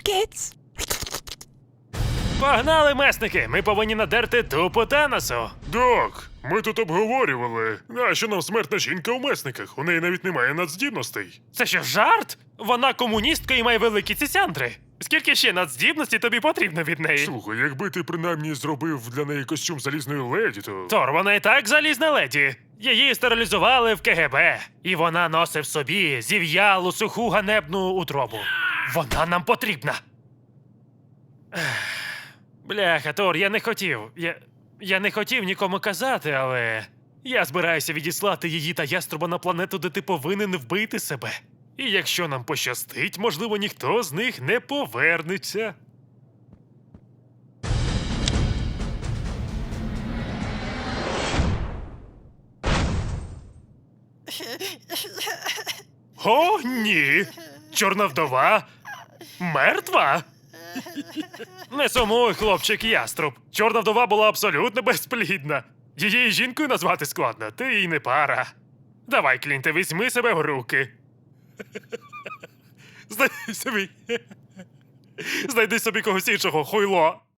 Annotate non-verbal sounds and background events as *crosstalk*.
Kids. Погнали, месники! Ми повинні надерти тупу Таносу. Док, ми тут обговорювали. Нащо нам смертна жінка у месниках? У неї навіть немає надздібностей. Це що, жарт? Вона комуністка і має великі цисяндри. Скільки ще надздібності тобі потрібно від неї? Слухай, якби ти принаймні зробив для неї костюм залізної леді, то. Тор, вона і так залізна леді. Її стерилізували в КГБ, і вона носить в собі зів'ялу суху ганебну утробу. Вона нам потрібна. Бляха, Тор, я не хотів. Я, я не хотів нікому казати, але я збираюся відіслати її та яструба на планету, де ти повинен вбити себе. І якщо нам пощастить, можливо, ніхто з них не повернеться. *laughs* О, ні! Чорна вдова мертва. Не сумуй, хлопчик яструб. Чорна вдова була абсолютно безплідна. Її жінкою назвати складно, ти їй не пара. Давай, Клінте, візьми себе в руки. Знайди собі. Знайди собі когось іншого, хуйло.